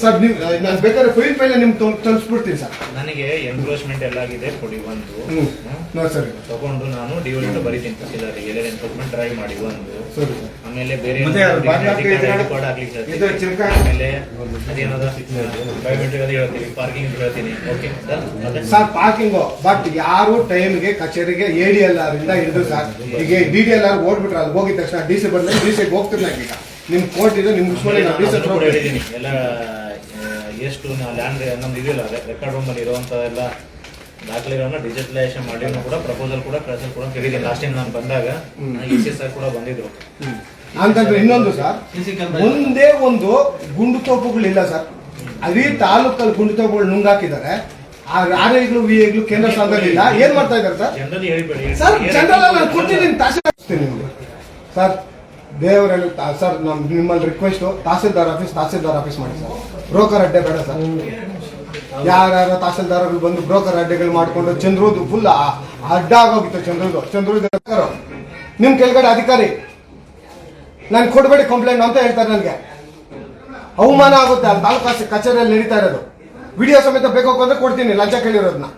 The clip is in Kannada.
ಸರ್ ನೀವು ನಾನು ಬೇಕಾದ್ರೆ ಫೈಲ್ ಫೈಲ್ ನಿಮ್ಗೆ ತಲುಪಿಸ್ಬಿಡ್ತೀನಿ ಸರ್. ನನಗೆ ಎನ್ಕ್ರೋಚ್ಮೆಂಟ್ ಎಲ್ಲ ಆಗಿದೆ ಕೊಡಿ ಒಂದು. No sir. ತಗೊಂಡು ನಾನು ಡಿವೈಡ್ ಬರೀತೀನಿ ತಹಸೀಲ್ದಾರ್ಗೆ. ಎಲ್ಲ ಎನ್ಕ್ರೋಚ್ಮೆಂಟ್ ಡ್ರೈವ್ ಮಾಡಿ ಒಂದು. ಸರಿ ಸರ್. ಆಮೇಲೆ ಬೇರೆ ರೆಕಾರ್ಡ್. ಇದು ಚಿಲ್ಕ- ಆಮೇಲೆ ಅದೇನದ ಬಯೋಮೆಟ್ರಿಕ್ ಅದು ಹೇಳ್ತೀನಿ ಪಾರ್ಕಿಂಗ್ ಹೇಳ್ತೀನಿ. ಓಕೆ ಸರ್ ಪಾರ್ಕಿಂಗು ಬಟ್ ಯಾರು ಟೈಮ್ಗೆ ಕಚೇರಿಗೆ ಎ ಡಿ ಎಲ್ ಆರ್ ಇಂದ ಹಿಡಿದು ಸರ್ ಈಗ ಡಿ ಡಿ ಎಲ್ ಆರ್ ಓಡ್ಬಿಟ್ರೆ ಅಲ್ಲಿ ಹೋಗಿದ ತಕ್ಷಣ ಡಿ ಸಿ ಬಂದ್ರೆ ಡಿ ಸಿಗೆ ಹೋಗ್ತಿರ್ಲಿಲ್ಲ ಈಗ. ನಿಮ್ ಕೋರ್ಟ್ ಇದೆ ನಿಮ್ಮ ಮುಗಿಸ್ಕೊಳ್ಳಿ ನಾನು ಕೂಡ ಹೇಳಿದ್ದೀನಿ ಎಲ್ಲ ಎಷ್ಟು ಲ್ಯಾಂಡ್ ನಮ್ದು ಇದೆಯಲ್ಲ ರೆಕಾರ್ಡ್ ರೂಮ್ ಅಲ್ಲಿ ಇರುವಂತ ಎಲ್ಲ ದಾಖಲೆಗಳನ್ನ ಡಿಜಿಟಲೈಸೇಷನ್ ಮಾಡಿ ಕೂಡ ಪ್ರಪೋಸಲ್ ಕೂಡ ಕಳ್ಸಲ್ ಕೂಡ ಕೇಳಿದ್ದೀನಿ ಲಾಸ್ಟ್ ಟೈಮ್ ನಾನು ಬಂದಾಗ ಇ ಸಿ ಸರ್ ಕೂಡ ಬಂದಿದ್ರು. ಅಂತಂದ್ರೆ ಇನ್ನೊಂದು ಸರ್ ಒಂದೇ ಒಂದು ಗುಂಡು ತೋಪುಗಳಿಲ್ಲ ಸರ್ ಅದೇ ತಾಲೂಕಲ್ಲಿ ಗುಂಡು ತೋಪುಗಳು ನುಂಗಾಕಿದ್ದಾರೆ. ಆ ಆರ್ ಐಗಳು ವಿ ಐಗಳು ಕೇಂದ್ರ ಸ್ಥಾನದಲ್ಲಿಲ್ಲ ಏನ್ ಮಾಡ್ತಾ ಇದ್ದಾರೆ ಸರ್ ಸರ್ ಜನರಲ್ ನಾನು ನಿಮ್ಗೆ. ಸರ್ ದೇವರಲ್ಲಿ ಸರ್, ನಮ್, ನಿಮ್ಮಲ್ಲಿ request tahsildar office tahsildar office ಮಾಡಿ, ಸರ್. ಬ್ರೋಕರ್ ಅಡ್ಡೆ ಬೇಡ, ಸರ್. ಯಾರ್ಯಾರ ತಹಸೀಲ್ದಾರ್ಗಳು ಬಂದು ಬ್ರೋಕರ್ ಅಡ್ಡೆಗಳು ಮಾಡಿಕೊಂಡು ಚಂದ್ರೂದು ಫುಲ್ ಅಡ್ಡ ಆಗೋಗಿತ್ತು ಚಂದ್ರೂದು. ಚಂದ್ರೂದು ನಿಮ್ಮ ನಿಮ್ ಕೆಳಗಡೆ ಅಧಿಕಾರಿ. ನಾನು ಕೊಡಬೇಡಿ ಕಂಪ್ಲೇಂಟ್ ಅಂತ ಹೇಳ್ತಾರೆ ನನಗೆ. ಅವಮಾನ ಆಗುತ್ತೆ ಅಲ್ಲಿ ತಾಲೂಕು ಕಚೇರಿಯಲ್ಲಿ ನಡೀತಾ ಇರೋದು. ವಿಡಿಯೋ ಸಮೇತ ಬೇಕು ಅಂದ್ರೆ ಕೊಡ್ತೀನಿ, ಲಂಚ ಕೇಳಿರೋದನ್ನ